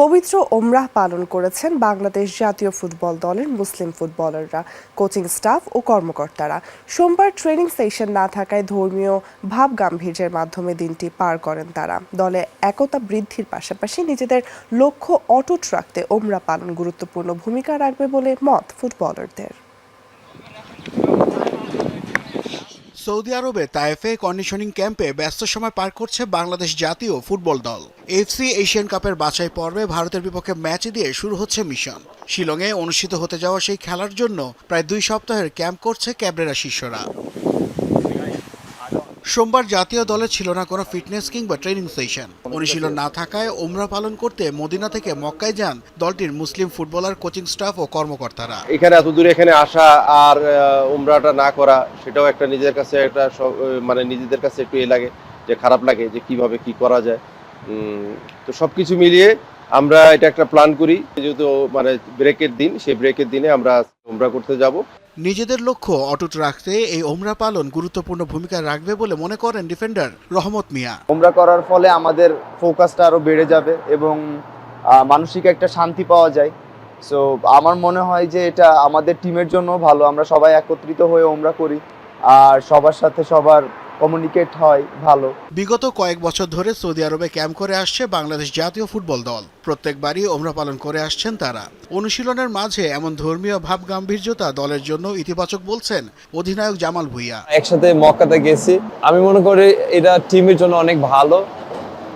পবিত্র ওমরাহ পালন করেছেন বাংলাদেশ জাতীয় ফুটবল দলের মুসলিম ফুটবলাররা, কোচিং স্টাফ ও কর্মকর্তারা। সোমবার ট্রেনিং সেশন না থাকায় ধর্মীয় ভাব গাম্ভীর্যের মাধ্যমে দিনটি পার করেন তারা। দলে একতা বৃদ্ধির পাশাপাশি নিজেদের লক্ষ্য অটুট রাখতে ওমরা পালন গুরুত্বপূর্ণ ভূমিকা রাখবে বলে মত ফুটবলারদের। সৌদি আরবে তায়েফে কন্ডিশনিং ক্যাম্পে ব্যস্ত সময় পার করছে বাংলাদেশ জাতীয় ফুটবল দল। এফসি এশিয়ান কাপের বাছাই পর্বে ভারতের বিপক্ষে ম্যাচ দিয়ে শুরু হচ্ছে মিশন। শিলংয়ে অনুষ্ঠিত হতে যাওয়া সেই খেলার জন্য প্রায় দুই সপ্তাহের ক্যাম্প করছে ক্যাবরেরা শিষ্যরা। সোমবার জাতীয় দলে ছিল না কোনো ফিটনেস কিংবা ট্রেনিং সেশন। অনুশীলন না থাকায় ওমরা পালন করতে মদিনা থেকে মক্কায় যান দলটির মুসলিম ফুটবলার কোচিং স্টাফ ও কর্মকর্তারা। এখানে এত দূরে এখানে আসা আর আহ, উমরাটা না করা সেটাও একটা নিজের কাছে একটা মানে নিজেদের কাছে একটু এ লাগে যে খারাপ লাগে যে কীভাবে কি করা যায়। তো সব কিছু মিলিয়ে আমরা এটা একটা প্ল্যান করি যেহেতু মানে ব্রেকের দিন সেই ব্রেকের দিনে আমরা উমরা করতে যাব। নিজেদের লক্ষ্য অটুট রাখতে এই ওমরা পালন গুরুত্বপূর্ণ ভূমিকা রাখবে বলে মনে করেন ডিফেন্ডার রহমত মিয়া। ওমরা করার ফলে আমাদের ফোকাসটা আরও বেড়ে যাবে এবং মানসিক একটা শান্তি পাওয়া যায়। সো আমার মনে হয় যে এটা আমাদের টিমের জন্য ভালো। আমরা সবাই একত্রিত হয়ে ওমরা করি। আর সবার সাথে সবার কমিউনিকেট হয় ভালো। বিগত কয়েক বছর ধরে সৌদি আরবে ক্যাম্প করে আসছে বাংলাদেশ জাতীয় ফুটবল দল। প্রত্যেকবারই ওমরা পালন করে আসছেন তারা। অনুশীলনের মাঝে এমন ধর্মীয় ভাব গাম্ভীর্যতা দলের জন্য ইতিবাচক বলছেন অধিনায়ক জামাল ভুইয়া। একসাথে মক্কাতে গেছি। আমি মনে করি এটা টিমের জন্য অনেক ভালো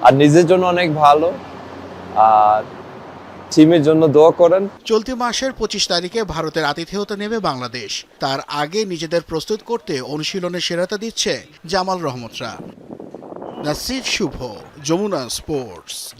আর নিজের জন্য অনেক ভালো আর টিমের জন্য দোয়া করেন। চলতি মাসের পঁচিশ তারিখে ভারতের আতিথেয়তা নেবে বাংলাদেশ। তার আগে নিজেদের প্রস্তুত করতে অনুশীলনের সেরাতা দিচ্ছে জামাল রহমতরা। নাসিফ শুভ, যমুনা স্পোর্টস।